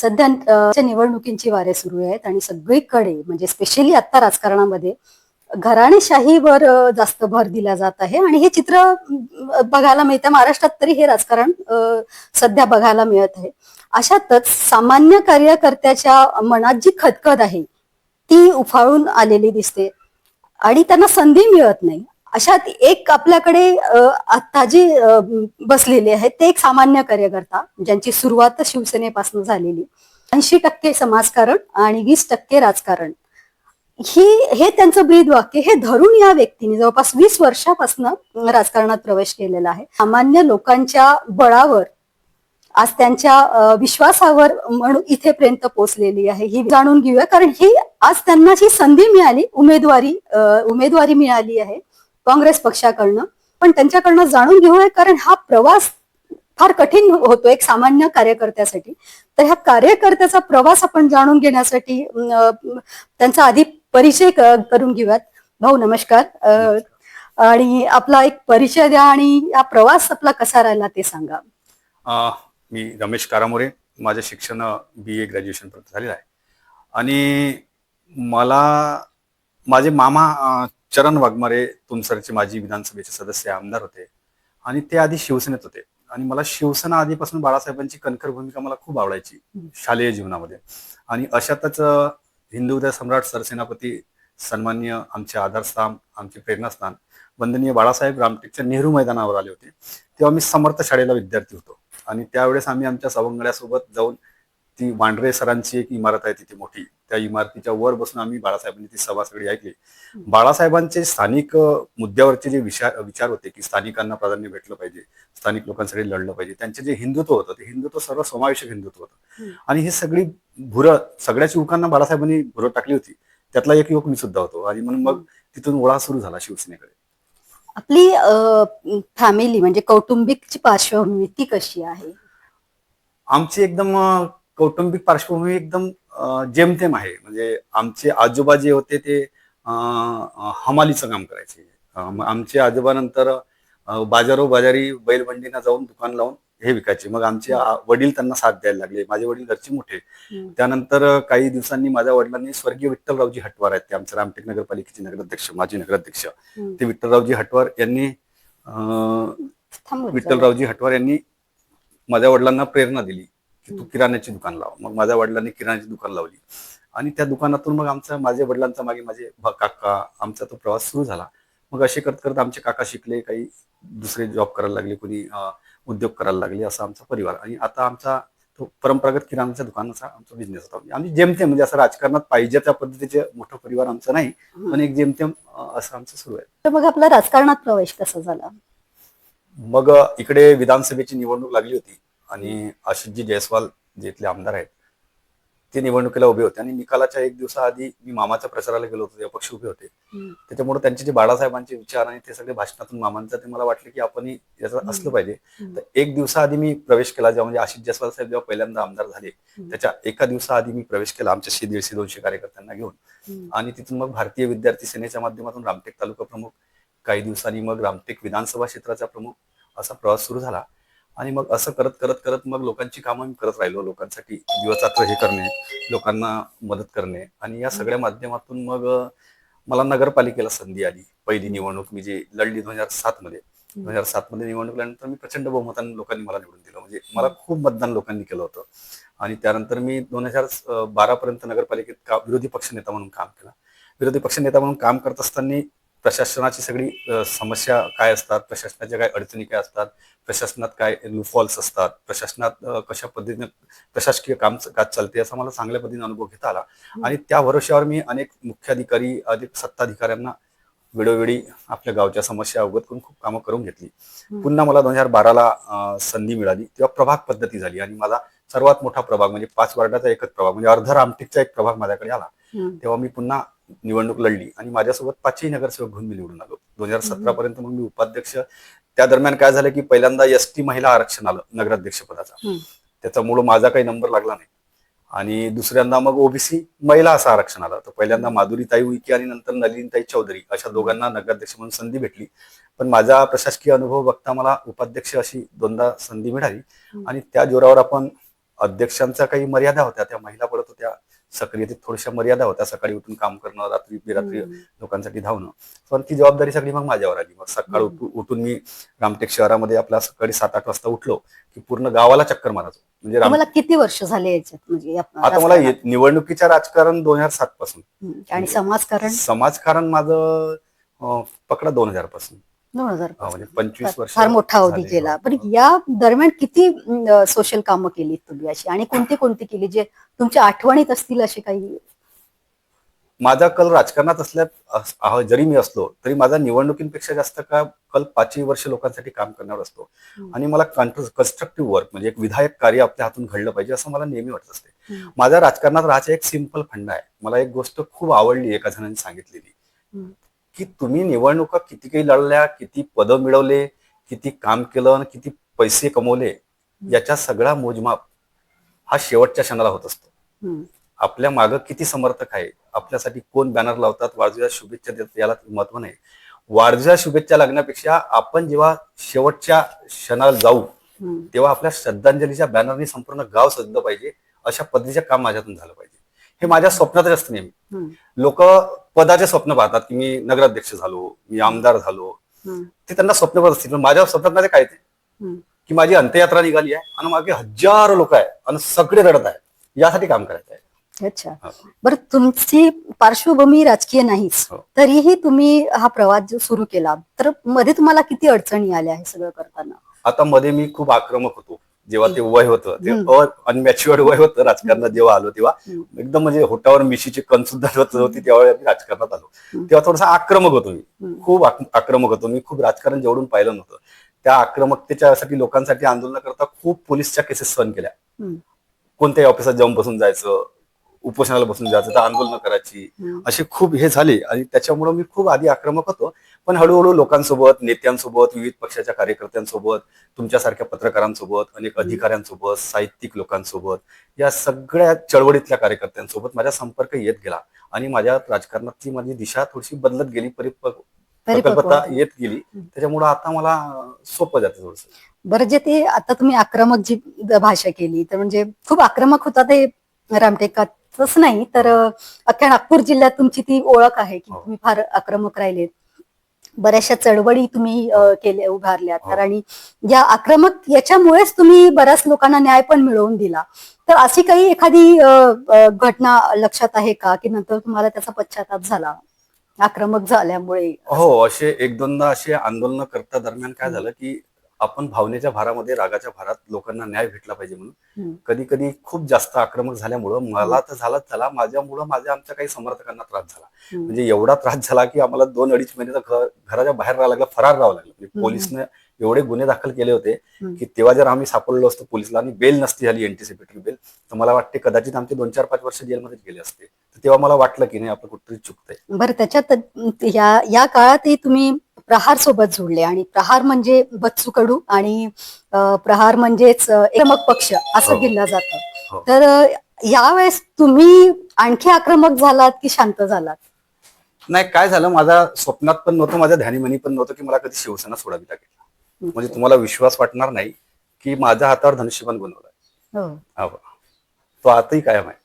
सध्या निवडणुकींची वारे सुरू आहेत आणि सगळीकडे म्हणजे स्पेशली आता राजकारणामध्ये घराणेशाहीवर जास्त भर दिला जात आहे. आणि हे चित्र बघायला मिळतं. महाराष्ट्रात तरी हे राजकारण सध्या बघायला मिळत आहे. अशातच सामान्य कार्यकर्त्याच्या मनात जी खदखद आहे ती उफाळून आलेली दिसते. आणि त्यांना संधी मिळत नाही. अशात एक आपल्याकडे आता जे बसलेले आहेत ते एक सामान्य कार्यकर्ता ज्यांची सुरुवात शिवसेनेपासून झालेली. ऐंशी टक्के समाजकारण आणि वीस टक्के राजकारण. ही हे त्यांचं ब्रीद वाक्य हे धरून या व्यक्तीने जवळपास वीस वर्षापासून राजकारणात प्रवेश केलेला आहे. सामान्य लोकांच्या बळावर आज त्यांच्या विश्वासावर म्हणून इथेपर्यंत पोहोचलेली आहे. ही जाणून घेऊया कारण ही आज त्यांना जी संधी मिळाली उमेदवारी उमेदवारी मिळाली आहे काँग्रेस पक्षाकडनं. पण त्यांच्याकडनं जाणून घेऊया कारण हा प्रवास फार कठीण होतो एक सामान्य कार्यकर्त्यासाठी. तर ह्या कार्यकर्त्याचा प्रवास आपण जाणून घेण्यासाठी त्यांचा आधी परिचय करून घेऊयात. भाऊ नमस्कार. आणि आपला एक परिचय द्या आणि हा प्रवास आपला कसा राहिला ते सांगा. मी रमेश कारामोरे. माझं शिक्षण बी ए ग्रॅज्युएशन पर्यंत झालेलं आहे. आणि मला माझे मामा चरण वाघमारे तुमसरचे माजी विधानसभेचे सदस्य आमदार होते. आणि ते आधी शिवसेनेत होते. आणि मला शिवसेना आधीपासून बाळासाहेबांची कणखर भूमिका मला खूप आवडायची शालेय जीवनामध्ये. आणि अशातच हिंदू उदय सम्राट सरसेनापती सन्मान्य आमचे आधारस्थान आमचे प्रेरणास्थान वंदनीय बाळासाहेब रामटेकच्या नेहरू मैदानावर आले होते. तेव्हा मी समर्थ शाळेला विद्यार्थी होतो. आणि त्यावेळेस आम्ही आमच्या सवंगड्यासोबत जाऊन ती वांड्रे सरांची एक इमारत आहे तिथे मोठी. त्या इमारतीच्या वर बसून आम्ही बाळासाहेबांनी ती सभा सगळी ऐकली बाळासाहेबांचे स्थानिक मुद्द्यावरचे जे विचार विचार होते की स्थानिकांना प्राधान्य भेटलं पाहिजे स्थानिक लोकांसाठी लढलं पाहिजे त्यांचे जे हिंदुत्व होतं ते हिंदुत्व सर्व समावेशक हिंदुत्व होतं. आणि ही सगळी भुरं सगळ्याच युवकांना बाळासाहेबांनी भुरं टाकली होती. त्यातला एक युवक मी सुद्धा होतो. आणि म्हणून मग तिथून ओळा सुरू झाला शिवसेनेकडे. आपली फॅमिली म्हणजे कौटुंबिकची पार्श्वभूमी ती कशी आहे? आमची एकदम कौटुंबिक पार्श्वभूमी एकदम जेमतेम आहे. म्हणजे आमचे आजोबा जे होते ते हमालीचं काम करायचे. आमचे आजोबा नंतर अ, बाजारो बाजारी बैलबंडीना जाऊन दुकान लावून हे विकायचे. मग आमचे वडील त्यांना साथ द्यायला लागले. माझे वडील घरचे मोठे. त्यानंतर काही दिवसांनी माझ्या वडिलांनी स्वर्गीय विठ्ठलरावजी हटवार आहेत. ते आमचे रामटेक नगरपालिकेचे नगराध्यक्ष माजी नगराध्यक्ष. ते विठ्ठलरावजी हटवार यांनी विठ्ठलरावजी हटवार यांनी माझ्या वडिलांना प्रेरणा दिली. की तू किराण्याची दुकान लाव. मग माझ्या वडिलांनी किराण्याची दुकान लावली. आणि त्या दुकानातून मग आमचा माझ्या वडिलांचा मागे माझे काका आमचा तो प्रवास सुरू झाला. मग असे करत करत आमचे काका शिकले काही दुसरे जॉब करायला लागले कोणी उद्योग करायला लागले असा आमचा परिवार. आणि आता आमचा तो परंपरागत किराणाच्या दुकानाचा आमचा बिझनेस होता. आम्ही जेमतेम म्हणजे असं राजकारणात पाहिजे त्या पद्धतीचे मोठं परिवार आमचं नाही पण एक जेमतेम असं आमचं सुरू आहे. तर मग आपला राजकारणात प्रवेश कसा झाला? मग इकडे विधानसभेची निवडणूक लागली होती. आणि आशिषजी जयस्वाल जे इथले आमदार आहेत ते निवडणुकीला उभे होते आणि निकालाच्या एक दिवसाआधी मी मामाच्या प्रचाराला गेलो होतो ते अपक्ष उभे होते. त्याच्यामुळे त्यांचे जे बाळासाहेबांचे विचार आणि ते सगळे भाषणातून मामांचं ते मला वाटलं की आपण याचं असलं पाहिजे. तर एक दिवसाआधी मी प्रवेश केला जेव्हा म्हणजे आशिष जयस्वाल साहेब जेव्हा पहिल्यांदा आमदार झाले. त्याच्या एका दिवसाआधी मी प्रवेश केला आमच्या दीडशे दोनशे कार्यकर्त्यांना घेऊन. आणि तिथून मग भारतीय विद्यार्थी सेनेच्या माध्यमातून रामटेक तालुका प्रमुख काही दिवसांनी मग रामटेक विधानसभा क्षेत्राचा प्रमुख असा प्रवास सुरू झाला आणि मग असं करत करत करत मग लोकांची कामं मी करत राहिलो. लोकांसाठी दिवस रात्र हे करणे लोकांना मदत करणे. आणि या सगळ्या माध्यमातून मग मला नगरपालिकेला संधी आली. पहिली निवडणूक मी जी लढली दोन हजार सात मध्ये. दोन हजार सात मध्ये निवडणूक लढल्यानंतर मी प्रचंड बहुमताने लोकांनी मला निवडून दिलं. म्हणजे मला खूप मतदान लोकांनी केलं होतं. आणि त्यानंतर मी दोन हजार बारा पर्यंत नगरपालिकेत का विरोधी पक्षनेता म्हणून काम केलं. विरोधी पक्षनेता म्हणून काम करत असताना प्रशासनाची सगळी समस्या काय असतात प्रशासनाच्या काय अडचणी काय असतात प्रशासनात काय फॉल्स असतात प्रशासनात कशा पद्धतीने प्रशासकीय काम काज चालते असा मला चांगल्या पद्धतीने अनुभव घेता आला. आणि त्या भरोश्यावर मी अनेक मुख्याधिकारी अधिक सत्ताधिकाऱ्यांना वेळोवेळी आपल्या गावच्या समस्या अवगत करून खूप कामं करून घेतली. पुन्हा मला दोन हजार बाराला संधी मिळाली. तेव्हा प्रभाग पद्धती झाली आणि माझा सर्वात मोठा प्रभाग म्हणजे पाच वार्डाचा एकच प्रभाग म्हणजे अर्ध रामटेकचा एक प्रभाग माझ्याकडे आला. तेव्हा मी पुन्हा निवडणूक लढली आणि माझ्यासोबत पाचही नगरसेवक घेऊन मी निवडून आलो. दोन हजार सतरा पर्यंत मग मी उपाध्यक्ष. त्या दरम्यान काय झालं की पहिल्यांदा एस टी महिला आरक्षण आलं नगराध्यक्ष पदाचा. त्याच्यामुळं माझा काही नंबर लागला नाही. आणि दुसऱ्यांदा मग ओबीसी महिला असं आरक्षण आलं. तर पहिल्यांदा माधुरीताई उईके आणि नंतर नलिनीताई चौधरी अशा दोघांना नगराध्यक्ष म्हणून संधी भेटली. पण माझा प्रशासकीय अनुभव बघता मला उपाध्यक्ष अशी दोनदा संधी मिळाली. आणि त्या जोरावर आपण अध्यक्षांच्या काही मर्यादा होत्या त्या महिला पडत होत्या. सक्रियतेत थोड्याशा मर्यादा होत्या सकाळी उठून काम करणं रात्री बेरात्री. लोकांसाठी धावणं. पण ती जबाबदारी सगळी मग माझ्यावर आली. मग सकाळ उठून मी रामटेक शहरामध्ये आपला सकाळी सात आठ वाजता उठलो की पूर्ण गावाला चक्कर मारायचो. म्हणजे राम तुम्हाला किती वर्ष झाले याच्यात? म्हणजे आता मला निवडणुकीच्या राजकारण दोन हजार सात पासून. आणि समाजकारण? समाजकारण माझं अं, पकडा दोन हजारपासून. दोन हजार हा, म्हणजे पंचवीस वर्ष फार मोठा अवधी झाले. केला पण हो. या दरम्यान किती सोशल कामं केली तुम्ही अशी आणि कोणती कोणती केली जे तुमच्या आठवणीत असतील असे काही माझा कल राजकारणात असल्या अस- आह- जरी मी असलो तरी माझा निवडणुकीपेक्षा जास्त का कल पाचही वर्ष लोकांसाठी काम करण्यावर असतो हम्म. आणि मला कन्स्ट्रक्टिव्ह वर्क म्हणजे एक विधायक कार्य आपल्या हातून घडलं पाहिजे असं मला नेहमी वाटत असते हम्म. माझ्या राजकारणात राहायचा एक सिंपल फंडा आहे मला एक गोष्ट खूप आवडली एका जणांनी सांगितलेली हम्म. की तुम्ही निवडणुका किती काही लढल्या किती पदं मिळवले किती काम केलं आणि किती पैसे कमवले याचा सगळा मोजमाप हा शेवटच्या क्षणाला होत असतो. आपल्या मागं किती समर्थक आहे आपल्यासाठी कोण बॅनर लावतात वाढदिवस शुभेच्छा देतात याला महत्त्व नाही वाढदिवस शुभेच्छा लागण्यापेक्षा आपण जेव्हा शेवटच्या क्षणाला जाऊ. तेव्हा आपल्या श्रद्धांजलीच्या बॅनरनी संपूर्ण गाव सजलं पाहिजे अशा पद्धतीचं काम माझ्यातून झालं पाहिजे हे माझ्या स्वप्नातच असतं नेहमी. लोक पदाचे स्वप्न पाहतात की मी नगराध्यक्ष झालो मी आमदार झालो. ते त्यांना स्वप्न पाहत असतील पण माझ्या स्वप्नात माझे काय ते. की माझी अंत्ययात्रा निघाली आहे आणि मागे हजारो लोक आहे आणि सगळे रडत आहे यासाठी काम करायचं आहे अच्छा. बरं तुमची पार्श्वभूमी राजकीय नाहीच हो. तरीही तुम्ही हा प्रवास जो सुरू केला तर मध्ये तुम्हाला किती अडचणी आल्या हे सगळं करताना आता मध्ये मी खूप आक्रमक होतो जेव्हा ते वय होतं ते. अनमॅच्युअर्ड वय होतं राजकारणात जेव्हा आलो तेव्हा. एकदम म्हणजे होटावर मिशीची कण सुद्धा होत तेव्हा राजकारणात आलो. तेव्हा थोडासा आक्रमक होतो मी. खूप आक- आक्रमक होतो मी खूप राजकारण जेवढून पाहिलं नव्हतं त्या आक्रमकतेच्यासाठी लोकांसाठी आंदोलन करता खूप पोलीसच्या केसेस सहन केल्या. कोणत्याही ऑफिसात जाऊन बसून जायचं उपोषणाला बसून जायचं तर आंदोलन करायची. असे खूप हे झाले आणि त्याच्यामुळे मी खूप आधी आक्रमक होतो. पण हळूहळू लोकांसोबत नेत्यांसोबत विविध पक्षाच्या कार्यकर्त्यांसोबत तुमच्यासारख्या पत्रकारांसोबत अनेक अधिकाऱ्यांसोबत साहित्यिक लोकांसोबत या सगळ्या चळवळीतल्या कार्यकर्त्यांसोबत माझा संपर्क येत गेला. आणि माझ्या राजकारणातली माझी दिशा थोडीशी बदलत गेली परिपक्व प्रकल्पता. येत गेली. त्याच्यामुळं आता मला सोपं जातं थोडस. बरं जे ते आता तुम्ही आक्रमक जी भाषा केली तर म्हणजे खूप आक्रमक होता ते रामटेकातच नाही तर अख्ख्या नागपूर जिल्ह्यात तुमची ती ओळख आहे की हो. तुम्ही फार आक्रमक राहिलेत. बऱ्याचशा चळवळी तुम्ही केल्या उभारल्यात. हो. तर आणि या आक्रमक याच्यामुळेच तुम्ही बऱ्याच लोकांना न्याय पण मिळवून दिला. तर अशी काही एखादी घटना लक्षात आहे का? की नंतर तुम्हाला त्याचा पश्चाताप झाला? आक्रमक झाल्यामुळे. हो असे एक दोनदा असे आंदोलन करता दरम्यान काय झालं की आपण भावनेच्या भारामध्ये रागाच्या भारात लोकांना न्याय भेटला पाहिजे म्हणून. कधी कधी खूप जास्त आक्रमक झाल्यामुळं मला तर झालाच झाला माझ्यामुळं माझ्या आमच्या काही समर्थकांना त्रास झाला. म्हणजे एवढा त्रास झाला की आम्हाला दोन अडीच महिने घराच्या बाहेर राहावं लागलं फरार राहावं लागलं म्हणजे. पोलिसने एवढे गुन्हे दाखल केले होते. की तेव्हा जर आम्ही सापडलो असतो पोलिसला आणि बेल नसती झाली एंटीसिपेटरी बेल तर मला वाटते कदाचित आमचे दोन चार पाच वर्ष जेलमध्ये गेले असते तेव्हा मला वाटलं की नाही आपलं कुठेतरी चुकतंय बरं त्याच्यात या या काळातही तुम्ही प्रहार सोबत जोडले. आणि प्रहार म्हणजे बच्चू कडू आणि प्रहार म्हणजेच एकमक पक्ष असं हो. दिलं जातं. हो. तर यावेळेस तुम्ही आणखी आक्रमक झालात की शांत झालात? नाही काय झालं? माझ्या स्वप्नात पण नव्हतं माझ्या ध्यानीमनी पण नव्हतं की मला कधी शिवसेना सोडावी लागेल. म्हणजे तुम्हाला विश्वास वाटणार नाही की माझ्या हातावर धनुष्यबाण बनवलाय हो. हा. तो आताही कायम आहे.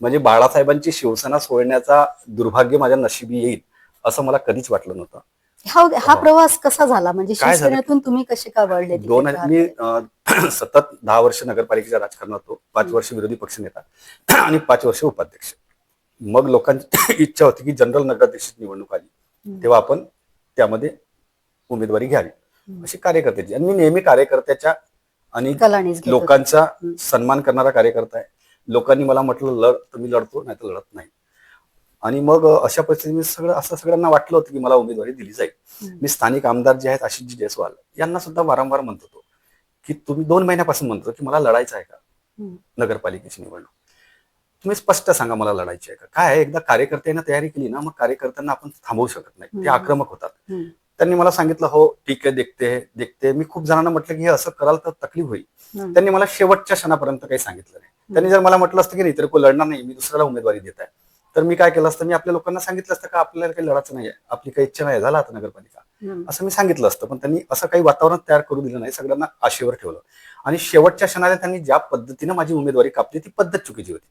म्हणजे बाळासाहेबांची शिवसेना सोडण्याचा दुर्भाग्य माझ्या नशिबी येईल असं मला कधीच वाटलं नव्हतं. हा हा हो. प्रवास कसा झाला म्हणजे काय झालं? शिवसेनेतून तुम्ही कसे का वळले दोन प्रहार मी? अं, सतत दहा वर्ष नगरपालिकेच्या राजकारणात होतो पाच वर्ष विरोधी पक्षनेता आणि पाच वर्ष उपाध्यक्ष मग लोकांची इच्छा होती की जनरल नगराध्यक्ष निवडणूक आली. तेव्हा आपण त्यामध्ये उमेदवारी घ्यावी. अशी कार्यकर्त्याची आणि मी नेहमी कार्यकर्त्याच्या आणि कलानीच घेत होते. लोकांचा. सन्मान करणारा कार्यकर्ता आहे लोकांनी मला म्हटलं लढ तर मी लढतो नाही तर लढत नाही आणि मग अशा परिस्थितीत सगळं असं सगळ्यांना वाटलं होतं की मला उमेदवारी दिली जाईल. मी स्थानिक आमदार जे आहेत आशिषजी जयस्वाल यांना सुद्धा वारंवार म्हणत होतो की तुम्ही दोन महिन्यापासून म्हणतो की मला लढायचं आहे का. नगरपालिकेची निवडणूक तुम्ही स्पष्ट सांगा मला लढायची आहे का काय आहे एकदा कार्यकर्त्यांना तयारी केली ना मग कार्यकर्त्यांना आपण थांबवू शकत नाही ते. आक्रमक होतात. त्यांनी मला सांगितलं हो ठीक आहे देखते देखते. मी खूप जणांना म्हटलं की हे असं कराल तर तकलीफ होईल. त्यांनी मला शेवटच्या क्षणापर्यंत काही सांगितलं नाही त्यांनी जर मला म्हटलं असतं की नाही तर को लढणार नाही मी दुसऱ्याला उमेदवारी देत आहे तर मी काय केलं असतं मी आपल्या लोकांना सांगितलं असतं का आपल्याला काही लढायचं नाही आपली काही इच्छा नाही झाला आता नगरपालिका. असं मी सांगितलं असतं पण त्यांनी असं काही वातावरण तयार करू दिलं नाही सगळ्यांना आशेवर ठेवलं आणि शेवटच्या क्षणाला त्यांनी ज्या पद्धतीनं माझी उमेदवारी कापली ती पद्धत चुकीची होती.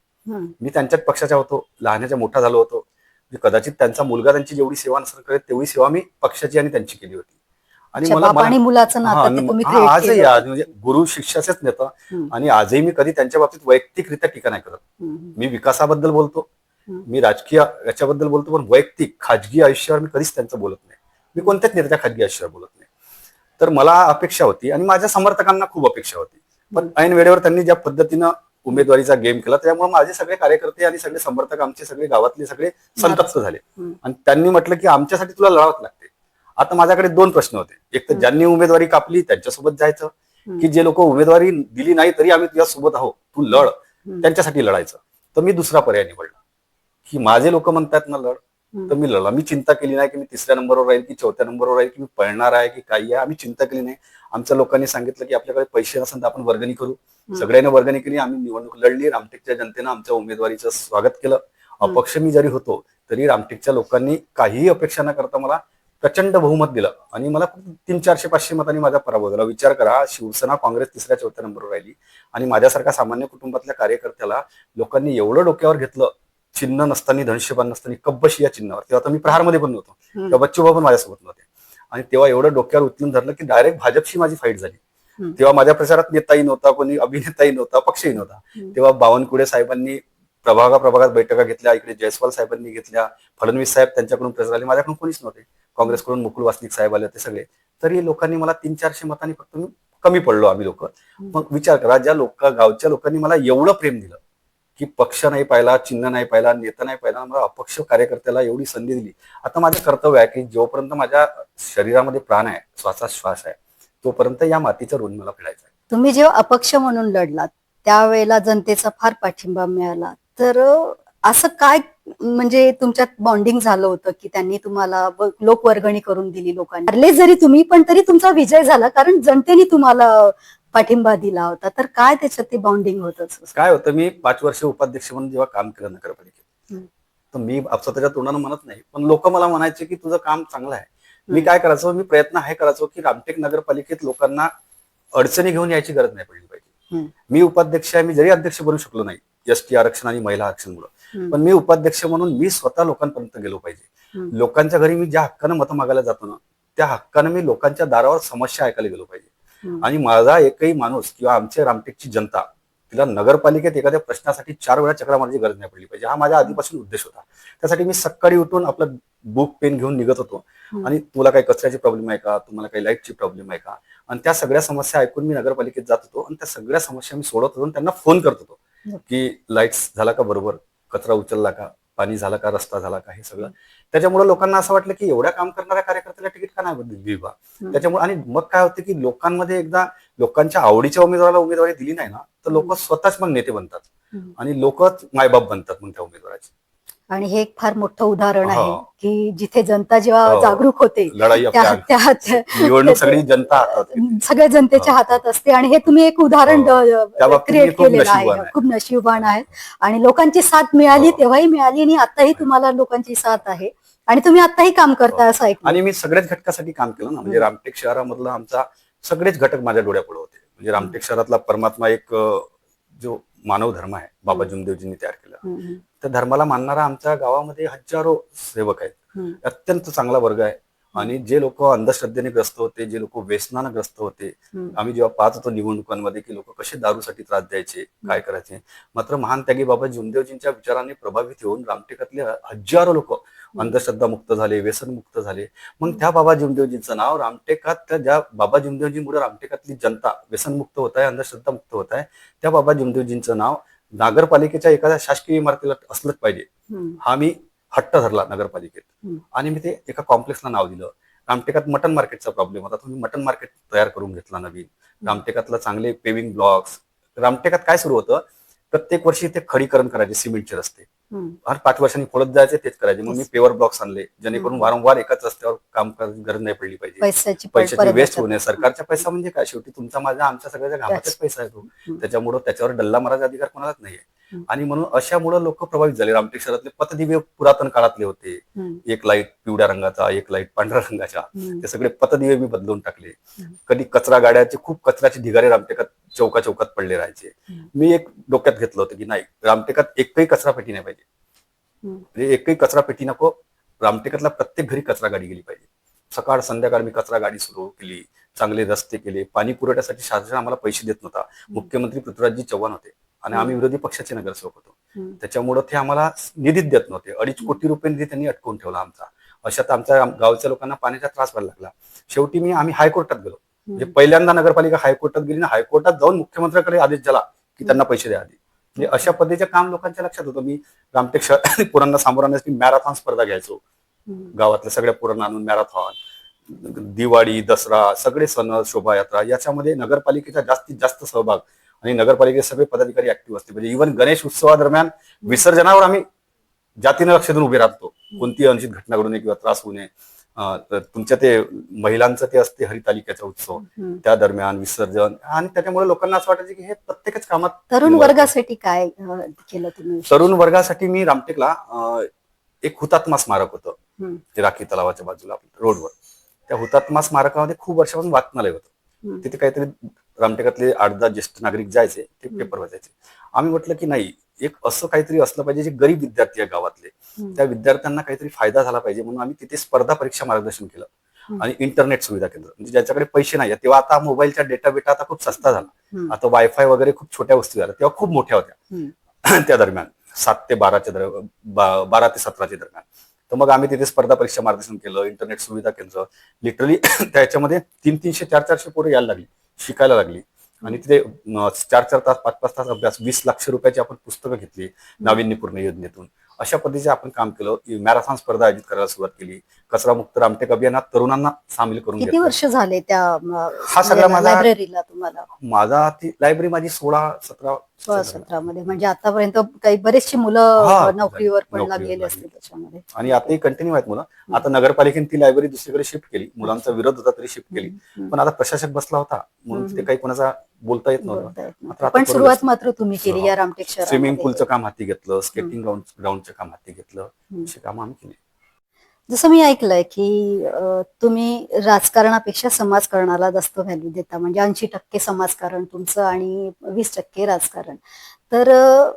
मी त्यांच्याच पक्षाचा होतो लहानाच्या मोठा झालो होतो मी कदाचित त्यांचा मुलगा त्यांची जेवढी सेवा नसेल करत तेवढी सेवा मी पक्षाची आणि त्यांची केली होती आणि मला मुलाचं आजही. आज म्हणजे गुरु शिष्याचेच नेता. आणि आजही मी कधी त्यांच्या बाबतीत वैयक्तिकरित्या टीका नाही करत. मी विकासाबद्दल बोलतो. मी राजकीय याच्याबद्दल बोलतो पण वैयक्तिक खाजगी आयुष्यावर मी कधीच त्यांचं बोलत नाही. मी कोणत्याच नेत्याच्या खाजगी आयुष्यावर बोलत नाही. तर मला अपेक्षा होती आणि माझ्या समर्थकांना खूप अपेक्षा होती. पण ऐन वेळेवर त्यांनी ज्या पद्धतीनं उमेदवारीचा गेम केला त्यामुळे माझे सगळे कार्यकर्ते आणि सगळे समर्थक आमचे सगळे गावातले सगळे संतप्त झाले. आणि त्यांनी म्हटलं की आमच्यासाठी तुला लढावं लागते. आता माझ्याकडे दोन प्रश्न होते. एक तर ज्यांनी उमेदवारी कापली त्यांच्यासोबत जायचं की जे लोक उमेदवारी दिली नाही तरी आम्ही तुझ्या सोबत आहोत. तू लढ. त्यांच्यासाठी लढायचं. तर मी दुसरा पर्याय निवडला. की माझे लोक म्हणतात ना लढ. तर मी लढला मी चिंता केली नाही की मी तिसऱ्या नंबरवर राहील की चौथ्या नंबरवर राहील की मी पळणार आहे की काही आहे. आम्ही चिंता केली नाही. आमच्या लोकांनी सांगितलं की आपल्याकडे पैसे नसेल तर आपण वर्गणी करू. सगळ्यांनी वर्गणी केली. आम्ही निवडणूक लढली. रामटेकच्या जनतेनं आमच्या उमेदवारीचं स्वागत केलं. अपक्ष मी जरी होतो तरी रामटेकच्या लोकांनी काहीही अपेक्षा न करता मला प्रचंड बहुमत दिलं. आणि मला तीन चारशे पाचशे मतांनी माझा पराभव झाला. विचार करा शिवसेना काँग्रेस तिसऱ्या चौथ्या नंबरवर राहिली. आणि माझ्यासारख्या सामान्य कुटुंबातल्या कार्यकर्त्याला लोकांनी एवढं डोक्यावर घेतलं चिन्ह नसताना धनुष्यबाण नसताना कब्बशी या चिन्हावर तेव्हा तर मी प्रहारमध्ये पण नव्हतो. तेव्हा बच्चूबा पण माझ्यासोबत नव्हते. आणि तेव्हा एवढं डोक्यावर उचलून धरलं की डायरेक्ट भाजपशी माझी फाईट झाली. तेव्हा माझ्या प्रचारात नेताही नव्हता कोणी अभिनेताही नव्हता पक्षही नव्हता. तेव्हा बावनकुळे साहेबांनी प्रभागा प्रभागात बैठका घेतल्या इकडे जयस्वाल साहेबांनी घेतल्या फडणवीस साहेब त्यांच्याकडून प्रचार आले माझ्याकडून कोणीच नव्हते. काँग्रेसकडून मुकुल वासनिक साहेब आले होते सगळे. तरी लोकांनी मला तीन चारशे मतांनी फक्त मी कमी पडलो आम्ही लोक. मग विचार करा ज्या लोक गावच्या लोकांनी मला एवढं प्रेम दिलं की पक्ष नाही पाहिला चिन्ह नाही पाहिला नेता नाही पाहिला मला अपक्ष कार्यकर्त्याला एवढी संधी दिली. आता माझं कर्तव्य आहे की जोपर्यंत माझ्या शरीरामध्ये प्राण आहे श्वासाश्वास आहे तोपर्यंत या मातीचा ऋण मला फेडायचा आहे. तुम्ही जेव्हा अपक्ष म्हणून लढलात त्यावेळेला जनतेचा फार पाठिंबा मिळाला. तर असं काय म्हणजे तुमच्यात बॉन्डिंग झालं होतं की त्यांनी तुम्हाला लोकवर्गणी करून दिली लोकांनी? हरले जरी तुम्ही पण तरी तुमचा विजय झाला कारण जनतेने तुम्हाला पाठिंबा दिला होता तर काय त्याच्यात ते बॉन्डिंग होतं काय होतं मी पाच वर्ष उपाध्यक्ष म्हणून जेव्हा काम केलं नगरपालिकेत. तर मी स्वतःच्या तोंडानं म्हणत नाही पण लोक मला म्हणायचे की तुझं काम चांगलं आहे मी काय करायचो मी प्रयत्न हे करायचो की रामटेक नगरपालिकेत लोकांना अडचणी घेऊन यायची गरज नाही पडली पाहिजे. मी उपाध्यक्ष आहे मी जरी अध्यक्ष बनू शकलो नाही एस टी आरक्षण आणि महिला आरक्षणमुळे हम्म. पण मी उपाध्यक्ष म्हणून मी स्वतः लोकांपर्यंत गेलो पाहिजे. लोकांच्या घरी मी ज्या हक्कानं मतं मागायला जातो ना त्या हक्कानं मी लोकांच्या दारावर समस्या ऐकायला गेलो पाहिजे. आणि माझा एकही माणूस किंवा आमच्या रामटेकची जनता तिला नगरपालिकेत एखाद्या प्रश्नासाठी चार वेळा चक्रा मारण्याची गरज नाही पडली पाहिजे. हा माझ्या आधीपासून उद्देश होता. त्यासाठी मी सकाळी उठून आपलं बुक पेन घेऊन निघत होतो. आणि तुला काही कचऱ्याची प्रॉब्लेम आहे का? तुम्हाला काही लाईटची प्रॉब्लेम आहे का? आणि त्या सगळ्या समस्या ऐकून मी नगरपालिकेत जात होतो आणि त्या सगळ्या समस्या मी सोडत होतो आणि त्यांना फोन करत होतो की लाईट्स झाला का बरोबर? कचरा उचलला का? पाणी झाला का? रस्ता झाला का? हे सगळं. त्याच्यामुळे लोकांना असं वाटलं की एवढ्या काम करणाऱ्या कार्यकर्त्याला तिकीट का नाही दिली बा त्याच्यामुळे आणि मग काय होतं की लोकांमध्ये एकदा लोकांच्या आवडीच्या उमेदवाराला उमेदवारी दिली नाही ना तर लोक स्वतःच मग नेते बनतात. आणि लोकच मायबाप बनतात मग त्या उमेदवाराचे आणि हे एक फार मोठं उदाहरण आहे हो. की जिथे जनता जेव्हा हो. जागरूक होते निवडणूक सगळी जनता. सगळ्या जनतेच्या हो. हातात असते आणि हे तुम्ही एक उदाहरण हो. क्रिएट खूप केलेलं आहे. खूप नशीबवान आहेत आणि लोकांची साथ मिळाली हो. तेव्हाही मिळाली आणि आताही तुम्हाला लोकांची साथ आहे आणि तुम्ही आताही काम करताय असं ऐकलं. आणि मी सगळ्याच घटकासाठी काम केलं ना. म्हणजे रामटेक शहरामधला आमचा सगळेच घटक माझ्या डोळ्यापुढे होते. म्हणजे रामटेक शहरातला परमात्मा एक जो मानव धर्म आहे बाबा जुमदेवजींनी तयार केला. त्या धर्माला मानणारा आमच्या गावामध्ये हजारो सेवक आहेत. अत्यंत चांगला वर्ग आहे. आणि जे लोक अंधश्रद्धेने ग्रस्त होते जे लोक व्यसनानं ग्रस्त होते. आम्ही जेव्हा पाहत होतो निवडणुकांमध्ये की लोक कसे दारूसाठी त्रास द्यायचे काय करायचे. मात्र महान त्यागी बाबा जुमदेवजींच्या विचाराने प्रभावित होऊन रामटेकातले हजारो लोक अंधश्रद्धा मुक्त झाले व्यसन मुक्त झाले. मग त्या बाबा जुमदेवजींचं नाव रामटेकात त्या ज्या बाबा जुमदेवजींमुळे रामटेकातली जनता व्यसनमुक्त होत आहे अंधश्रद्धा मुक्त होत आहे त्या बाबा जुमदेवजींचं नाव नगरपालिकेच्या एखाद्या शासकीय इमारतीला असलंच पाहिजे. हा मी हट्ट धरला नगरपालिकेत. आणि मी ते एका कॉम्प्लेक्सला नाव दिलं. रामटेकात मटन मार्केटचा प्रॉब्लेम होता तुम्ही मटन मार्केट तयार करून घेतला नवीन. रामटेकातलं चांगले पेविंग ब्लॉक्स रामटेकात काय सुरू होतं? प्रत्येक वर्षी ते खडीकरण करायचे सिमेंटचे रस्ते. हर पाच वर्षांनी पळत जायचे तेच करायचे मग मी पेवर ब्लॉक्स आणले जेणेकरून वारंवार एकाच रस्त्यावर काम करायची गरज नाही पडली पाहिजे पैशाची वेस्ट नये सरकारचा पैसा म्हणजे काय शेवटी तुमचा माझा आमच्या सगळ्याच्या घामाचाच. पैसा आहे तो. त्याच्यामुळं त्याच्यावर डल्ला मारायचा अधिकार कोणालाच नाहीये. आणि म्हणून अशामुळं लोक प्रभावित झाले रामटेक शहरातले पतदिवे पुरातन काळातले होते. एक लाइट पिवळ्या रंगाचा एक लाइट पांढऱ्या रंगाच्या हम्म. ते सगळे पतदिवे मी बदलून टाकले. कधी कचरा गाड्याचे खूप कचऱ्याचे ढिगारे रामटेकात चौका चौकात पडले राहायचे. मी एक डोक्यात घेतलं होतं की नाही रामटेकात एकही कचरा पेटी नाही पाहिजे. म्हणजे एकही कचरा पेटी नको. रामटेकातल्या प्रत्येक घरी कचरा गाडी गेली पाहिजे. सकाळ संध्याकाळ मी कचरा गाडी सुरू केली चांगले रस्ते केले पाणी पुरवठ्यासाठी शासन आम्हाला पैसे देत नव्हता. मुख्यमंत्री पृथ्वीराजजी चव्हाण होते आणि आम्ही विरोधी पक्षाचे नगरसेवक होतो. त्याच्यामुळं ते आम्हाला निधीच देत नव्हते. अडीच कोटी रुपये निधी त्यांनी अटकवून ठेवला आमचा. अशात आमच्या आम- गावच्या लोकांना पाण्याचा त्रास व्हायला लागला. शेवटी मी आम्ही हायकोर्टात गेलो. म्हणजे पहिल्यांदा नगरपालिका हायकोर्टात गेली ना हायकोर्टात जाऊन मुख्यमंत्र्याकडे आदेश झाला की त्यांना पैसे द्या आधी. म्हणजे अशा पद्धतीचं काम लोकांच्या लक्षात होतं. मी रामटेक शहर पोरांना सामोरं आणण्यासाठी मॅरेथॉन स्पर्धा घ्यायचो. गावातल्या सगळ्या पोरांना आणून मॅरेथॉन दिवाळी दसरा सगळे सण शोभायात्रा याच्यामध्ये नगरपालिकेचा जास्तीत जास्त सहभाग आणि नगरपालिकेचे सगळे पदाधिकारी ऍक्टिव्ह असते. म्हणजे इव्हन गणेश उत्सवादरम्यान विसर्जनावर आम्ही जातीनं लक्ष देऊन उभे राहतो. कोणतीही अनुचित घटना घडू नये किंवा त्रास होऊ नये. तर तुमच्या ते महिलांचं ते असते हरितालिकेचा उत्सव. त्या दरम्यान विसर्जन आणि त्याच्यामुळे लोकांना असं वाटायचं की हे प्रत्येकच कामात तरुण. वर्गासाठी काय केलं तुम्ही तरुण वर्गासाठी मी रामटेकला एक हुतात्मा स्मारक होतं. ते राखी तलावाच्या बाजूला रोडवर त्या हुतात्मा स्मारकामध्ये खूप वर्षापासून वाचनालय होतं. तिथे काहीतरी रामटेकातले आठ दहा ज्येष्ठ नागरिक जायचे ते पेपर वाचायचे आम्ही म्हटलं की नाही एक असं काहीतरी असलं पाहिजे जे गरीब विद्यार्थी आहे गावातले. त्या विद्यार्थ्यांना काहीतरी फायदा झाला पाहिजे म्हणून आम्ही तिथे स्पर्धा परीक्षा मार्गदर्शन केलं. आणि इंटरनेट सुविधा केंद्र. म्हणजे ज्याच्याकडे पैसे नाही तेव्हा आता मोबाईलच्या डेटा बेटा आता खूप सस्ता झाला. आता वायफाय वगैरे खूप छोट्या वस्तू झाल्या. तेव्हा खूप मोठ्या होत्या. त्या दरम्यान. सात ते बाराच्या बारा ते सतराच्या दरम्यान. तर मग आम्ही तिथे स्पर्धा परीक्षा मार्गदर्शन केलं. इंटरनेट सुविधा केंद्र. लिटरली त्याच्यामध्ये तीन तीनशे चार चारशे पोरं यायला लागली. शिकायला लागली. आणि तिथे चार चार तास पाच पाच तास अभ्यास वीस लाख रुपयाची आपण पुस्तकं घेतली नाविन्यपूर्ण योजनेतून. अशा पद्धतीचे आपण काम केलं मॅरेथॉन स्पर्धा आयोजित करायला सुरुवात केली कचरा मुक्त रामटेक अभियानात तरुणांना सामील करून किती वर्ष झाले त्या हा सगळा माझा- लायब्ररीला तुम्हाला? माझा ती लायब्ररी माझी सोळा सतरा सोळा सतरामध्ये म्हणजे आतापर्यंत काही बरेचशी मुलं हा, नोकरीवर पण नोकरीवर लागलेली. लागली. असतील त्याच्यामध्ये. आणि आताही कंटिन्यू आहेत मुलं. आता नगरपालिकेने ती लायब्ररी दुसरीकडे शिफ्ट केली. मुलांचा विरोध होता तरी शिफ्ट केली. हम्म. पण आता प्रशासक बसला होता. म्हणून तिथे काही कोणाचा बोलता येत बोलता नव्हतं. येत आता. आता पण करू सुरुवात. मात्र तुम्ही केली या रामटेक स्विमिंग पूलचं काम हाती घेतलं. स्केटिंग ग्राउंड ग्राउंडचं काम हाती घेतलं. हम्म. अशी कामं आम्ही केली. जसं मी ऐकलंय की तुम्ही राजकारणापेक्षा समाजकारणाला जास्त व्हॅल्यू देता. म्हणजे ऐंशी टक्के समाजकारण तुमचं आणि वीस टक्के राजकारण. तर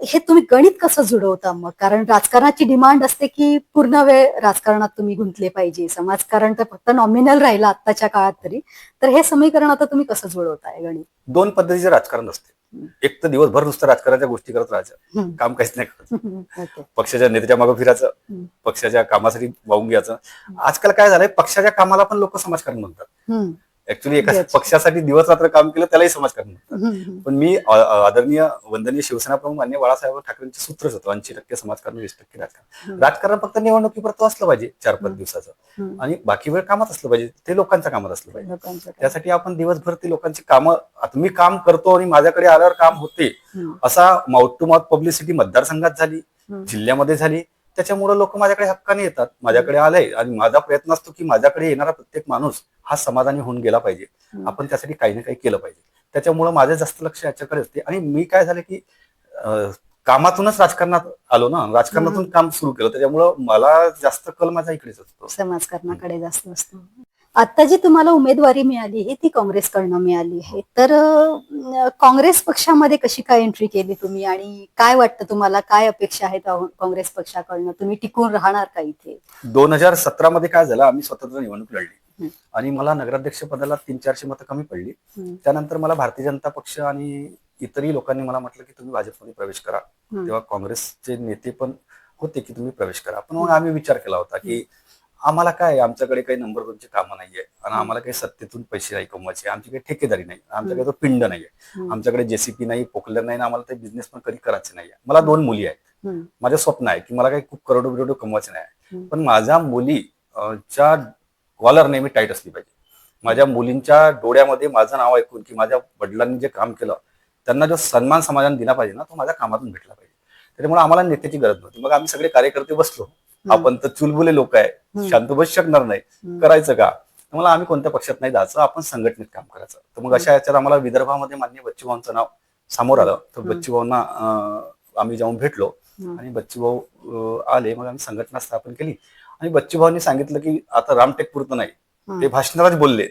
हे तुम्ही गणित कसं जुडवता मग? कारण राजकारणाची डिमांड असते की पूर्ण वेळ राजकारणात तुम्ही गुंतले पाहिजे. समाजकारण तर फक्त नॉमिनल राहिलं आत्ताच्या काळात तरी. तर हे समीकरण आता तुम्ही कसं जुळवताय गणित? दोन पद्धतीचे राजकारण असते. एक तर दिवसभर नुसतं राजकारणाच्या गोष्टी करत राहायचं. काम काहीच नाही करत पक्षाच्या नेत्याच्या मागे फिरायचं. पक्षाच्या कामासाठी वाहून घ्यायचं आजकाल काय झालंय पक्षाच्या कामाला पण लोक समाजकारण म्हणतात. ऍक्च्युली एका. पक्षासाठी दिवस रात्र काम केलं त्यालाही हम्म. हम्म. पण मी आदरणीय वंदनीय शिवसेना प्रमुख मान्य बाळासाहेब ठाकरेंचे सूत्रच होतं ऐंशी टक्के समाजकारण वीस टक्के राजकारण. राजकारण फक्त निवडणुकीपुरतं असलं पाहिजे चार पाच. दिवसाचं. आणि बाकी वेळ कामात असलं पाहिजे ते लोकांच्या कामात असलं पाहिजे? त्यासाठी आपण दिवसभर ते लोकांची कामं आता मी काम करतो आणि माझ्याकडे आल्यावर काम होते. असा माउथ टू माउथ पब्लिसिटी मतदारसंघात झाली. जिल्ह्यामध्ये झाली त्याच्यामुळे लोक माझ्याकडे हक्काने येतात माझ्याकडे आलंय आणि माझा प्रयत्न असतो की माझ्याकडे येणारा प्रत्येक माणूस हा समाधानी होऊन गेला पाहिजे. आपण त्यासाठी काही ना काही केलं पाहिजे. त्याच्यामुळे माझं जास्त लक्ष याच्याकडे असते आणि मी काय झालं की कामातूनच राजकारणात आलो ना राजकारणातून काम सुरू केलं. त्याच्यामुळं मला जास्त कल माझा इकडेच असतो. समाजकारणाकडे जास्त असतो. आता जी तुम्हाला उमेदवारी मिळाली आहे ती काँग्रेसकडनं मिळाली आहे. तर अं, काँग्रेस पक्षामध्ये कशी काय एंट्री केली तुम्ही आणि काय वाटतं तुम्हाला? काय अपेक्षा आहेत काँग्रेस पक्षाकडनं? तुम्ही टिकून राहणार का इथे? दोन हजार सतरा मध्ये काय झालं? आम्ही स्वतंत्र निवडणूक लढली. आणि मला नगराध्यक्ष पदाला तीन चारशे मतं कमी पडली. त्यानंतर मला भारतीय जनता पक्ष आणि इतरही लोकांनी मला म्हटलं की तुम्ही भाजपमध्ये प्रवेश करा. तेव्हा काँग्रेसचे नेते पण होते की तुम्ही प्रवेश करा. पण मग आम्ही विचार केला होता की आम्हाला काय आमच्याकडे काही नंबर दोनचे कामं नाहीये. आणि आम्हाला काही सत्तेतून पैसे नाही कमवायचे. आमची काही ठेकेदारी नाही. आमच्याकडे तो पिंड नाहीये. आमच्याकडे जेसीपी नाही पोकलर नाही आम्हाला ते बिझनेस पण कधी करायचे नाहीये. मला दोन मुली आहेत. माझं स्वप्न आहे की मला काही खूप करोडो बिरोडो कमवायचे नाही. पण माझ्या मुली च्या कॉलर नेहमी टाईट असली पाहिजे. माझ्या मुलींच्या डोळ्यामध्ये माझं नाव ऐकून की माझ्या वडिलांनी जे काम केलं त्यांना जो सन्मान समाजाने दिला पाहिजे ना तो माझ्या कामातून भेटला पाहिजे. त्याच्यामुळे आम्हाला नेत्याची गरज नव्हती. मग आम्ही सगळे कार्यकर्ते बसलो. आपण तर चुलबुले लोक आहे. शांत बसू शकणार नाही. करायचं का? मला आम्ही कोणत्या पक्षात नाही जायचं आपण संघटनेत काम करायचं. तर मग अशा याच्यात आम्हाला विदर्भामध्ये मान्य बच्चूभाऊंचं नाव समोर आलं. तर. बच्चूभाऊंना आम्ही जाऊन भेटलो. आणि बच्चूभाऊ आले. मग आम्ही संघटना स्थापन केली. आणि बच्चूभाऊंनी सांगितलं की आता रामटेक पुरतं नाही. ते भाषणालाच बोलले.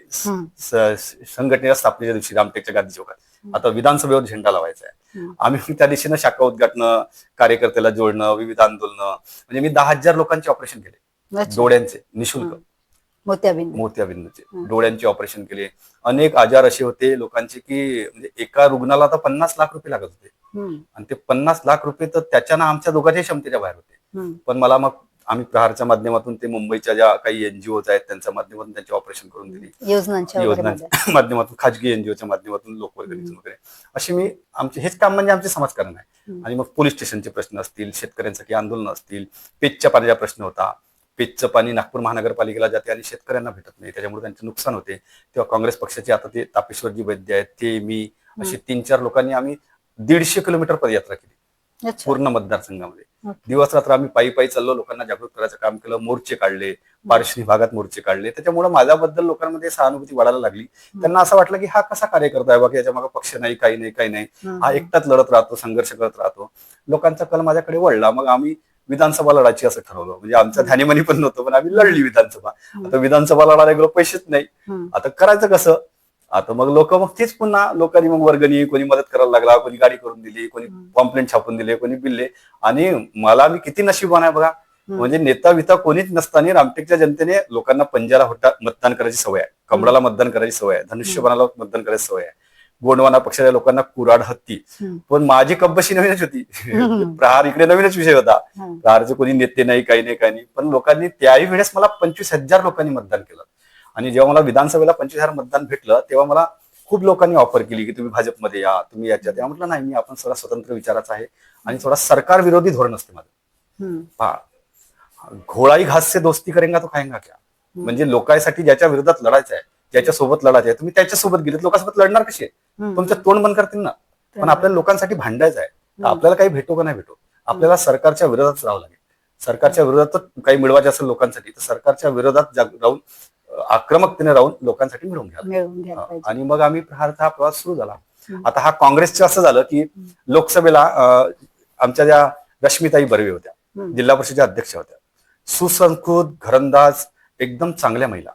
संघटनेच्या स्थापनेच्या दिवशी रामटेकच्या गांधी चौकात आता विधानसभेवर झेंडा लावायचा आहे. आम्ही त्या दिशेनं शाखा उद्घाटन कार्यकर्त्याला जोडणं विविध आंदोलनं म्हणजे मी दहा हजार लोकांचे ऑपरेशन केले. डोळ्यांचे निशुल्क. मोत्याबिंदू मोत्याबिंदूचे. डोळ्यांचे ऑपरेशन केले अनेक आजार असे होते लोकांचे की म्हणजे एका रुग्णाला तर पन्नास लाख रुपये लागत होते. आणि ते पन्नास लाख रुपये तर त्याच्यानं आमच्या दोघांच्या क्षमतेच्या बाहेर होते. पण मला मग आम्ही प्रहारच्या माध्यमातून ते मुंबईच्या ज्या काही एनजीओ आहेत त्यांच्या माध्यमातून त्यांचे ऑपरेशन करून दिली. योजनांच्या माध्यमातून खाजगी एनजीओच्या माध्यमातून लोकवर्गणीतून वगैरे. असे मी आमचे हेच काम म्हणजे आमचे समाजकारण आहे. आणि मग पोलीस स्टेशनचे प्रश्न असतील शेतकऱ्यांसाठी आंदोलन असतील पेजच्या पाण्याचा प्रश्न होता. पेजचं पाणी नागपूर महानगरपालिकेला जाते आणि शेतकऱ्यांना भेटत नाही. त्याच्यामुळे त्यांचे नुकसान होते. तेव्हा काँग्रेस पक्षाचे आता ते तापेश्वरजी वैद्य आहेत ते मी असे तीन चार लोकांनी आम्ही दीडशे किलोमीटर पदयात्रा केली. पूर्ण मतदारसंघामध्ये. दिवस रात्र आम्ही पायी पायी चाललो लोकांना जागृत करायचं काम केलं मोर्चे काढले पारशी भागात मोर्चे काढले. त्याच्यामुळे माझ्याबद्दल लोकांमध्ये सहानुभूती वाढायला लागली. त्यांना असं वाटलं की हा कसा कार्यकर्ता आहे? बाकी याच्या मागे पक्ष नाही काही नाही काही नाही. हा एकटाच लढत राहतो संघर्ष करत राहतो. लोकांचा कल माझ्याकडे वळला. मग आम्ही विधानसभा लढायची असं ठरवलं. म्हणजे आमच्या ध्यानीमनी पण नव्हतं पण आम्ही लढली विधानसभा. आता विधानसभा लढायला गेलो पैसेच नाही. आता करायचं कसं? आता मग लोक मग तेच पुन्हा लोकांनी मग वर्गणी कोणी मदत करायला लागला कोणी गाडी करून दिली कोणी पॉम्पलेट छापून दिले कोणी बिल्ले. आणि मला मी किती नशीबवान आहे बघा. म्हणजे नेता विता कोणीच नसताना रामटेकच्या जनतेने लोकांना पंजाला होता मतदान करायची सवय आहे. कमळाला मतदान करायची सवय आहे. धनुष्यबाणाला मतदान करायची सवय आहे. गोंडवाना पक्षाच्या लोकांना कुराड हत्ती. पण माझी कब्बशी नवीनच होती. प्रहार इकडे नवीनच विषय होता. प्रहारचे कोणी नेते नाही काही नाही काही नाही. पण लोकांनी त्याही वेळेस मला पंचवीस हजार लोकांनी मतदान केलं. आणि जेव्हा मला विधानसभेला पंचवीस हजार मतदान भेटलं तेव्हा मला खूप लोकांनी ऑफर केली की तुम्ही भाजपमध्ये या तुम्ही याच्यात या. म्हटलं नाही मी आपण थोडा स्वतंत्र विचाराचा आहे आणि थोडा सरकार विरोधी धोरण असते माझं. पहा घोळाई घास से दोस्ती करेंगा तो खाएंगा क्या? म्हणजे लोकांसाठी ज्याच्या विरोधात लढायचं आहे ज्याच्या सोबत लढायचं आहे तुम्ही त्याच्यासोबत गेलेत लोकांसोबत लढणार कसे. तुमचं तोंड बंद करतील ना. पण आपल्याला लोकांसाठी भांडायचं आहे. आपल्याला काही भेटो का नाही भेटो? आपल्याला सरकारच्या विरोधात राहावं लागेल. सरकारच्या विरोधात काही मिळवायचं असेल लोकांसाठी तर सरकारच्या विरोधात जाग- राहून आक्रमकतेने राहून लोकांसाठी मिळवून घ्या आणि मग आम्ही हा प्रवास सुरू झाला. आता हा काँग्रेसचं असं झालं की लोकसभेला आमच्या ज्या रश्मिताई बर्वे होत्या. जिल्हा परिषदेच्या अध्यक्ष होत्या. सुसंस्कृत घरंदाज एकदम चांगल्या महिला.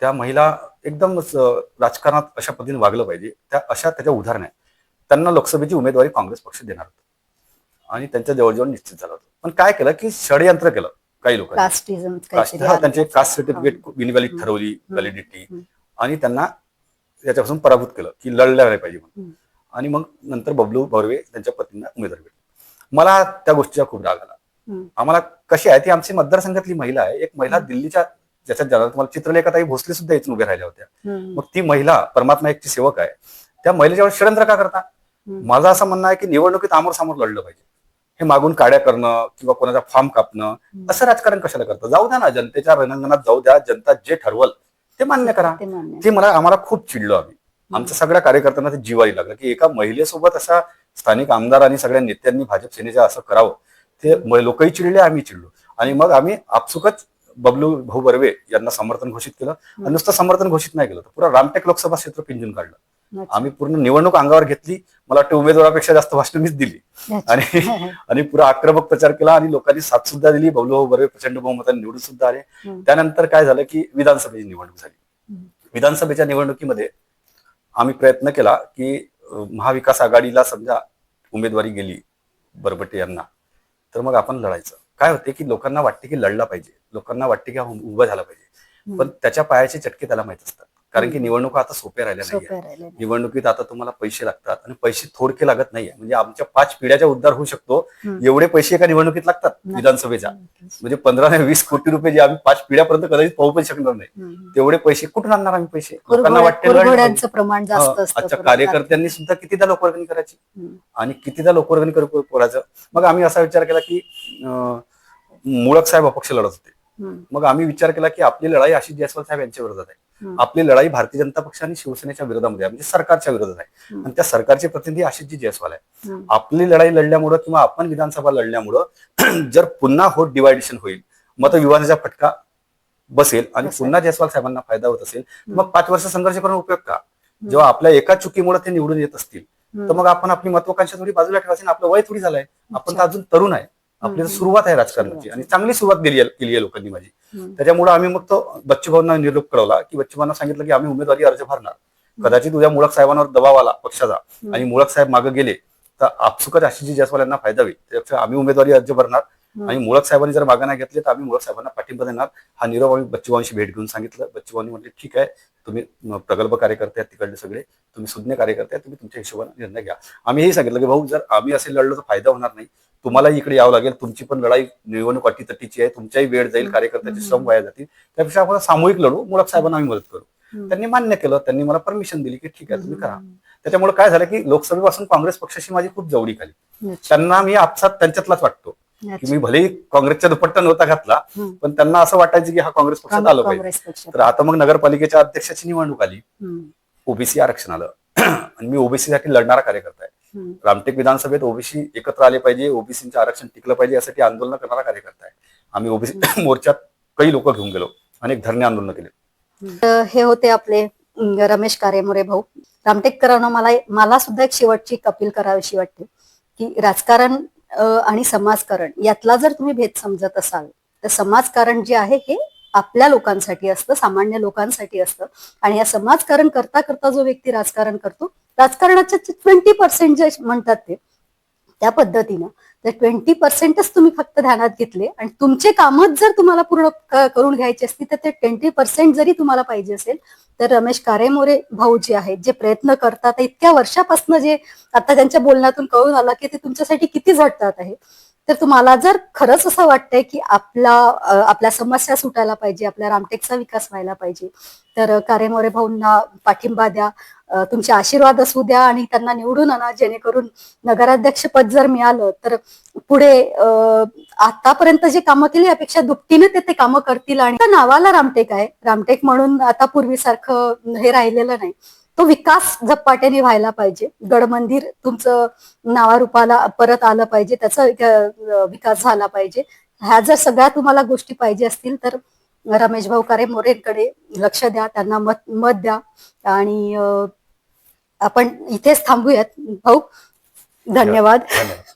त्या महिला एकदम राजकारणात अशा पद्धतीने वागलं पाहिजे. त्या अशा त्याच्या उदाहरण आहे त्यांना लोकसभेची उमेदवारी काँग्रेस पक्ष देणार होतं. आणि त्यांच्या जवळजवळ निश्चित झालं होतं. पण काय केलं की षडयंत्र केलं. काही लोकांनी कास्ट हा. त्यांचे कास्ट सर्टिफिकेट इनव्हॅलिड. ठरवली. व्हॅलिडिटी. आणि त्यांना त्याच्यापासून पराभूत केलं की लढल्या नाही पाहिजे म्हणून. आणि मग नंतर बबलू बर्वे त्यांच्या पत्नींना उमेदवारी भेटली मला त्या गोष्टीचा खूप राग आला. आम्हाला कशी आहे ती आमची मतदारसंघातली महिला आहे एक महिला दिल्लीच्या ज्याच्यात जाणार तुम्हाला चित्रलेखाताई भोसले सुद्धा इथून उभ्या राहिल्या होत्या. मग ती महिला परमात्मा एकची सेवक आहे त्या महिलेच्यावर षडयंत्र का करता. माझं असं म्हणणं आहे की निवडणुकीत आमोर समोर लढलं पाहिजे हे मागून काड्या करणं किंवा कोणाचा फॉर्म कापणं असं राजकारण कशाला करतं जाऊ द्या ना जनतेच्या रणांगणात जाऊ द्या जनता जे ठरवल ते मान्य करा. ते मला आम्हाला खूप चिडलो आम्ही. आमच्या सगळ्या कार्यकर्त्यांना ते जिवारी लागलं की एका महिलेसोबत असा स्थानिक आमदार आणि सगळ्या नेत्यांनी भाजप सेनेच्या असं करावं. ते लोकही चिडले आम्ही चिडलो. आणि मग आम्ही आपसुकच बबलू भाऊ बर्वे यांना समर्थन घोषित केलं. आणि नुसतं समर्थन घोषित नाही केलं. तर पुरा रामटेक लोकसभा क्षेत्र पिंजून काढलं. आम्ही पूर्ण निवडणूक अंगावर घेतली. मला वाटतं उमेदवारापेक्षा जास्त भाषण मीच दिली. आणि आणि पुरा आक्रमक प्रचार केला आणि लोकांनी साथ सुद्धा दिली. भाऊ बर्वे प्रचंड बहुमताने निवडून सुद्धा आले. त्यानंतर काय झालं की विधानसभेची निवडणूक झाली. विधानसभेच्या निवडणुकीमध्ये आम्ही प्रयत्न केला की महाविकास आघाडीला समजा उमेदवारी गेली बरबटे यांना तर मग आपण लढायचं. काय होते की लोकांना वाटते की लढला पाहिजे. लोकांना वाटते की हा उभा झाला पाहिजे. पण त्याच्या पायाचे चटके त्याला माहीत असतात. कारण की निवडणुका आता सोप्या राहिल्या नाही नाही. निवडणुकीत आता तुम्हाला पैसे लागतात आणि पैसे थोडके लागत नाहीये म्हणजे आमच्या पाच पिढ्याचा उद्धार होऊ शकतो. एवढे पैसे एका निवडणुकीत लागतात विधानसभेच्या म्हणजे पंधरा ते वीस कोटी रुपये जे आम्ही पाच पिढ्यापर्यंत कदाचित पाहू पण शकणार नाही. तेवढे पैसे कुठून आणणार आम्ही पैसे लोकांना वाटते. प्रमाण परत कार्यकर्त्यांनी सुद्धा कितीदा लोकवर्गणी करायची. आणि कितीदा लोकवर्गणी करू करायचं मग आम्ही असा विचार केला की मुळक साहेब अपक्ष लढत होते. मग आम्ही विचार केला की आपली लढाई आशिष जयस्वाल साहेब यांच्या विरोधात आहे. आपली लढाई भारतीय जनता पक्ष आणि शिवसेनेच्या विरोधामध्ये आहे म्हणजे सरकारच्या विरोधात आहे. आणि त्या सरकारचे प्रतिनिधी आशिषजी जयस्वाल आहे. आपली लढाई लढल्यामुळं किंवा आपण विधानसभा लढल्यामुळं जर पुन्हा होत डिवायडेशन होईल मत विवादाचा फटका बसेल आणि. पुन्हा जयस्वाल साहेबांना फायदा होत असेल. मग पाच वर्ष संघर्ष करून उपयोग का जेव्हा आपल्या एका चुकीमुळे ते निवडून येत असतील तर. मग आपण आपली महत्वाकांक्षा थोडी बाजूला ठेवायची आपलं वय थोडी झालंय आपण तर. अजून तरुण आहे आपली. सुरुवात आहे राजकारणाची आणि चांगली सुरुवात केली आहे केली आहे लोकांनी माझी. त्याच्यामुळे आम्ही मग तो बच्चूभाऊंना निरोप कळवला की बच्चूभाऊंना सांगितलं की आम्ही उमेदवारी अर्ज भरणार कदाचित उद्या मुळक साहेबांवर दबाव आला पक्षाचा आणि मुळक साहेब मागे गेले तर आपसुकच आशिषजी जयस्वाल यांना फायदा होईल त्यापेक्षा आम्ही उमेदवारी अर्ज भरणार. आणि मुळक साहेबांनी जर मागे नाही घेतले तर आम्ही मुळक साहेबांना पाठिंबा देणार. हा निरोप आम्ही बच्चूभाऊंशी भेट घेऊन सांगितलं. बच्चूभाऊंनी म्हटले ठीक आहे तुम्ही प्रगल्भ कार्यकर्ते आहेत तिकडले सगळे. तुम्ही सुज्ञ कार्यकर्ते आहेत तुम्ही तुमच्या हिशोबाने निर्णय घ्या. आम्ही हे सांगितलं की भाऊ जर आम्ही असे लढलो तर फायदा होणार नाही. तुम्हालाही इकडे यावं लागेल. तुमची पण लढाई निवडणूक अटीतटीची आहे. तुमच्याही वेळ जाईल. कार्यकर्त्याचे श्रम वाया जातील. त्यापेक्षा आपण सामूहिक लढू. मुळक साहेबांना आम्ही मदत करू. त्यांनी मान्य केलं. त्यांनी मला परमिशन दिली की ठीक आहे तुम्ही करा. त्याच्यामुळे काय झालं की लोकसभेपासून काँग्रेस पक्षाशी माझी खूप जवळी खाली अच्छा. त्यांना मी आपसात त्यांच्यातलाच वाटतो. की. मी भलेही काँग्रेसच्या दुपट्टा नव्हता घातला. पण त्यांना असं वाटायचं की हा काँग्रेस पक्षात आलं पाहिजे. तर आता मग नगरपालिकेच्या अध्यक्षाची निवडणूक आली. ओबीसी आरक्षण आलं आणि मी ओबीसी साठी लढणारा कार्यकर्ता आहे. रामटेक विधानसभेत ओबीसी एकत्र आले पाहिजे ओबीसीचं आरक्षण टिकलं पाहिजे यासाठी आंदोलन करणारा कार्यकर्ता आहे. आम्ही ओबीसी मोर्चात काही लोक घेऊन गेलो. अनेक धरणे आंदोलन केले. तर हे होते आपले रमेश कारेमोरे भाऊ. रामटेककरांना मला मला सुद्धा एक शेवटची अपील करावीशी वाटते की राजकारण आणि समाजकारण यातला जर तुम्ही भेद समजत असाल तर समाजकारण जे आहे हे आपल्या लोकांसाठी असतं सामान्य लोकांसाठी असतं. आणि या समाजकारण करता करता जो व्यक्ती राजकारण करतो राजकारणाचे ट्वेंटी पर्सेंट जे म्हणतात ते त्या पद्धतीनं. तर ट्वेंटी पर्सेंटच तुम्ही फक्त ध्यानात घेतले आणि तुमचे कामच जर तुम्हाला पूर्ण करून घ्यायचे असतील तर ते ट्वेंटी पर्सेंट जरी तुम्हाला पाहिजे असेल तर रमेश कारेमोरे भाऊ जे आहेत जे प्रयत्न करतात. इतक्या वर्षापासून जे आता त्यांच्या बोलण्यातून कळून आलं की ते तुमच्यासाठी किती झटतात आहे. तर तुम्हाला जर खरंच असं वाटतंय की आपला आपल्या समस्या सुटायला पाहिजे आपल्या रामटेकचा विकास व्हायला पाहिजे तर कारेमोरे भाऊंना पाठिंबा द्या तुमचे आशीर्वाद असू द्या आणि त्यांना निवडून आणा जेणेकरून नगराध्यक्ष पद जर मिळालं तर पुढे आतापर्यंत जे कामं केली यापेक्षा दुपटीने ते ते कामं करतील. आणि त्या नावाला रामटेक आहे. रामटेक म्हणून आता पूर्वीसारखं हे राहिलेलं नाही. तो विकास झपाट्याने व्हायला पाहिजे. गड मंदिर तुमचं नावारूपाला परत आलं पाहिजे त्याचा विकास झाला पाहिजे. ह्या जर सगळ्या तुम्हाला गोष्टी पाहिजे असतील तर रमेश भाऊ कारे मोरेंकडे लक्ष द्या त्यांना मत मत द्या. आणि आपण इथेच थांबूयात. भाऊ धन्यवाद. धन्यवाद.